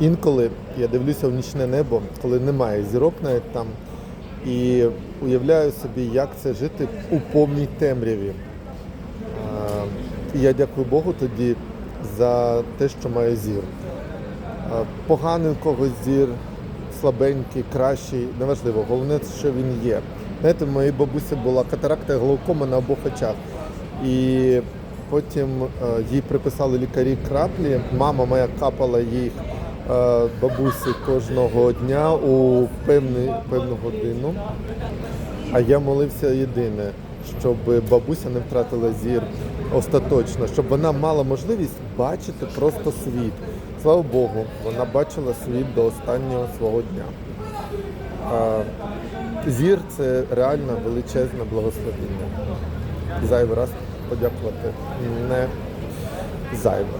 Інколи я дивлюся в нічне небо, коли немає зірок навіть там, і уявляю собі, як це жити у повній темряві. І я дякую Богу тоді за те, що маю зір. Поганий у когось зір, слабенький, кращий, неважливо. Головне, що він є. Знаєте, моїй бабусі була катаракта глаукома на обох очах. І потім е, їй приписали лікарі краплі. Мама моя капала їх бабусі кожного дня у певний, певну годину. А я молився єдине, щоб бабуся не втратила зір остаточно, щоб вона мала можливість бачити просто світ. Слава Богу, вона бачила світ до останнього свого дня. Зір це реально величезне благословіння. Зайвий раз подякувати не зайве.